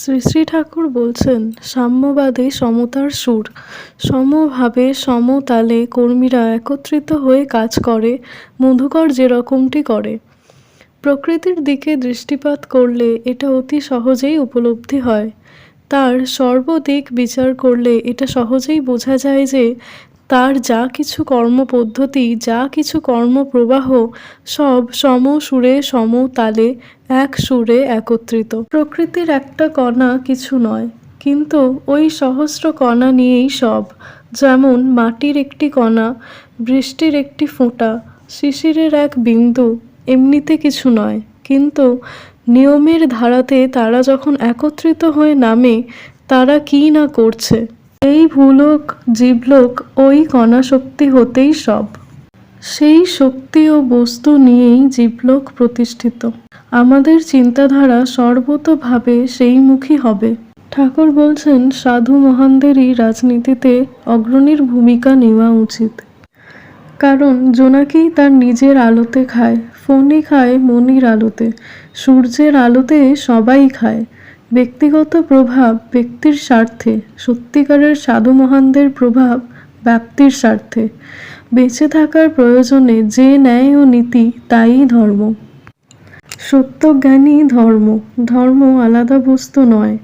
শ্রী শ্রী ঠাকুর বলছেন, সাম্যবাদে সমতার সুর। সমভাবে সমতালে কর্মীরা একত্রিত হয়ে কাজ করে, মধুকর যেরকমটি করে। প্রকৃতির দিকে দৃষ্টিপাত করলে এটা অতি সহজেই উপলব্ধি হয়। তার সর্বদিক বিচার করলে এটা সহজেই বোঝা যায় যে তার যা কিছু কর্মপদ্ধতি, যা কিছু কর্মপ্রবাহ, সব সম সুরে সম তালে এক সুরে একত্রিত। প্রকৃতির একটা কণা কিছু নয়, কিন্তু ওই সহস্র কণা নিয়েই সব। যেমন মাটির একটি কণা, বৃষ্টির একটি ফোঁটা, শিশিরের এক বিন্দু, এমনিতে কিছু নয়। কিন্তু নিয়মের ধারাতে তারা যখন একত্রিত হয়ে নামে, তারা কী না করছে? এই ভূলোক, জীবলোক, ওই কণা শক্তি হতেই সব। সেই শক্তি ও বস্তু নিয়েই জীবলোক প্রতিষ্ঠিত। আমাদের চিন্তাধারা সর্বতোভাবে সেইমুখী হবে। ঠাকুর বলছেন, সাধু মহানদেরই রাজনীতিতে অগ্রণীর ভূমিকা নেওয়া উচিত। কারণ জোনাকি তার নিজের আলোতে খায় ফণি খায়, মনির আলোতে। সূর্যের আলোতে সবাই খায়। ব্যক্তিগত প্রভাব ব্যক্তির স্বার্থে, সত্যিকারের সাধু মহানদের প্রভাব ব্যাপ্তির স্বার্থে। বেঁচে থাকার প্রয়োজনে যে ন্যায় ও নীতি, তাই ধর্ম। সত্যজ্ঞানী ধর্ম ধর্ম আলাদা বস্তু নয়।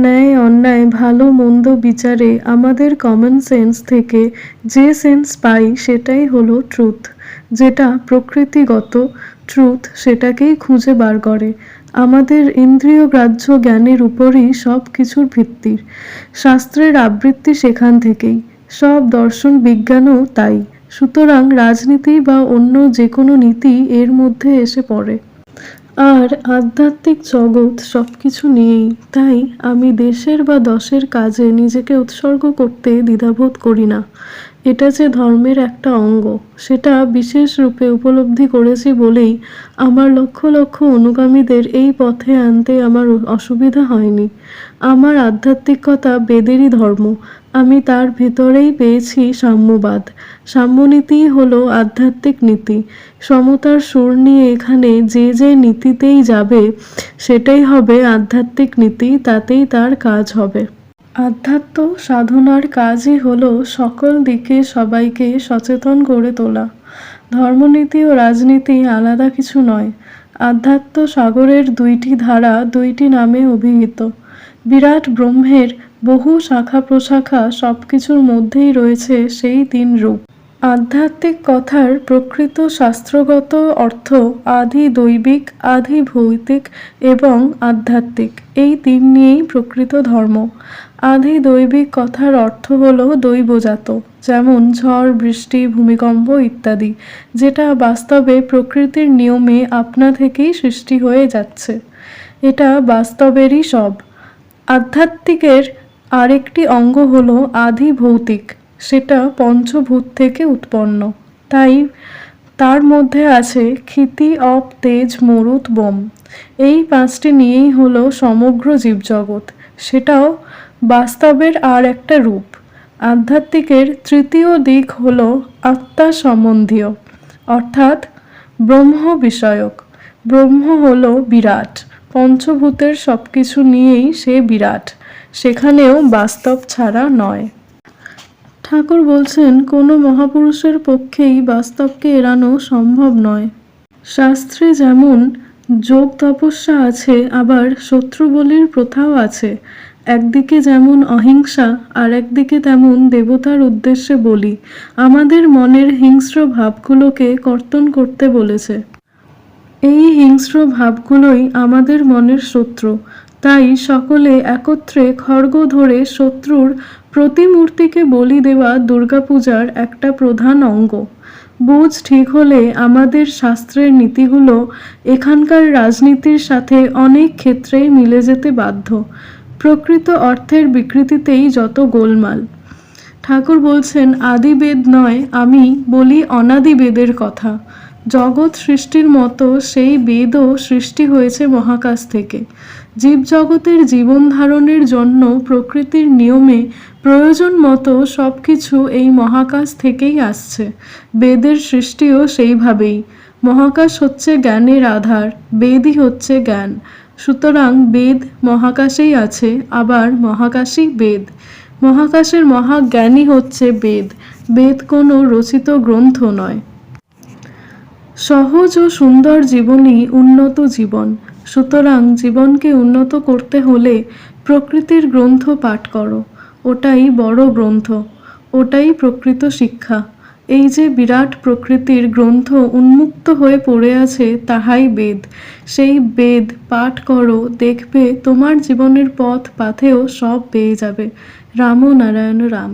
ন্যায়, অন্যায়, ভালো, মন্দ বিচারে আমাদের কমন সেন্স থেকে যে সেন্স পাই, সেটাই হলো ট্রুথ যেটা প্রকৃতিগত ট্রুথ সেটাকেই খুঁজে বার করে। আমাদের ইন্দ্রিয় গ্রাহ্য জ্ঞানের উপরই সব কিছুর ভিত্তির শাস্ত্রের আবৃত্তি সেখান থেকেই। সব দর্শন বিজ্ঞানও তাই। সুতরাং রাজনীতি বা অন্য যে কোনো নীতি এর মধ্যে এসে পড়ে। আর আধ্যাত্মিক জগৎ সব কিছু নিয়েই। তাই আমি দেশের বা দশের কাজে নিজেকে উৎসর্গ করতে দ্বিধাবোধ করি না। এটা যে ধর্মের একটা অঙ্গ, সেটা বিশেষ রূপে উপলব্ধি করেছি বলেই আমার লক্ষ লক্ষ অনুগামীদের এই পথে আনতে আমার অসুবিধা হয়নি। আমার আধ্যাত্মিকতা বেদেরই ধর্ম, আমি তার ভেতরেই পেয়েছি সাম্যবাদ। সাম্যনীতিই হলো আধ্যাত্মিক নীতি, সমতার সুর নিয়ে এখানে যে যে নীতিতেই যাবে, সেটাই হবে আধ্যাত্মিক নীতি, তাতেই তার কাজ হবে। আধ্যাত্ম সাধনার কাজই হল সকল দিকে সবাইকে সচেতন করে তোলা। ধর্মনীতি ও রাজনীতি আলাদা কিছু নয়। আধ্যাত্ম সাগরের দুইটি ধারা দুইটি নামে অভিহিত। বিরাট ব্রহ্মের বহু শাখা প্রশাখা সব কিছুর মধ্যেই রয়েছে সেই তিন রূপ। আধ্যাত্মিক কথার প্রকৃত শাস্ত্রগত অর্থ আধি দৈবিক আধি ভৌতিক এবং আধ্যাত্মিক। এই তিন নিয়েই প্রকৃত ধর্ম। আধি দৈবিক কথার অর্থ হল দৈবজাত, যেমন ঝড়, বৃষ্টি, ভূমিকম্প ইত্যাদি, যেটা বাস্তবে প্রকৃতির নিয়মে আপনা থেকেই সৃষ্টি হয়ে যাচ্ছে। এটা বাস্তবেরই সব। আধ্যাত্মিকের আরেকটি অঙ্গ হলো আধি ভৌতিক। সেটা পঞ্চভূত থেকে উৎপন্ন। তাই তার মধ্যে আছে ক্ষিতি অপ তেজ মরুত বোম। এই পাঁচটি নিয়েই হলো সমগ্র জীবজগৎ। সেটাও বাস্তবের আর একটা রূপ। আধ্যাত্মিকের তৃতীয় দিক হল আত্মা সম্বন্ধীয়, অর্থাৎ ব্রহ্ম বিষয়ক। ব্রহ্ম হল বিরাট। পঞ্চভূতের সব কিছু নিয়েই সে বিরাট। সেখানেও বাস্তব ছাড়া নয়। ঠাকুর বলছেন, কোনো মহাপুরুষের পক্ষেই বাস্তবকে এড়ানো সম্ভব নয়। শাস্ত্রে যেমন, যোগ তপস্যা আছে, আবার শত্রু বলির প্রথাও আছে। একদিকে যেমন অহিংসা, আর একদিকে তেমন দেবতার উদ্দেশ্যে বলি। আমাদের মনের হিংস্র ভাবগুলোকে কর্তন করতে বলেছে। এই হিংস্র ভাবগুলোই আমাদের মনের শত্রু। তাই সকলে একত্রে খড়গ ধরে শত্রুর প্রতিমূর্তিকে বলি দেওয়া দুর্গাপূজার একটা প্রধান অঙ্গ। বুঝ ঠিক হলে আমাদের শাস্ত্রের নীতিগুলো এখানকার রাজনীতির সাথে অনেক ক্ষেত্রেই মিলে যেতে বাধ্য। প্রকৃত অর্থের বিকৃতিতেই যত গোলমাল। ঠাকুর বলছেন, আদিবেদ নয়, আমি বলি অনাদি বেদের কথা। জগৎ সৃষ্টির মতো সেই বেদও সৃষ্টি হয়েছে মহাকাশ থেকে। জীবজগতের জীবন ধারণের জন্য প্রকৃতির নিয়মে প্রয়োজন মতো সব কিছু এই মহাকাশ থেকেই আসছে। বেদের সৃষ্টিও সেইভাবেই। মহাকাশ হচ্ছে জ্ঞানের আধার, বেদই হচ্ছে জ্ঞান। সুতরাং বেদ মহাকাশেই আছে, আবার মহাকাশই বেদ। মহাকাশের মহাজ্ঞানী হচ্ছে বেদ। বেদ কোনো রচিত গ্রন্থ নয়। সহজ ও সুন্দর জীবনই উন্নত জীবন। সুতরাং জীবনকে উন্নত করতে হলে প্রকৃতির গ্রন্থ পাঠ করো। ওটাই বড় গ্রন্থ। ওটাই প্রকৃত শিক্ষা। এই যে বিরাট প্রকৃতির গ্রন্থ উন্মুক্ত হয়ে পড়ে আছে, তাহাই বেদ। সেই বেদ পাঠ করো, দেখবে তোমার জীবনের পথ পাথেও সব পেয়ে যাবে। রাম নারায়ণ রাম।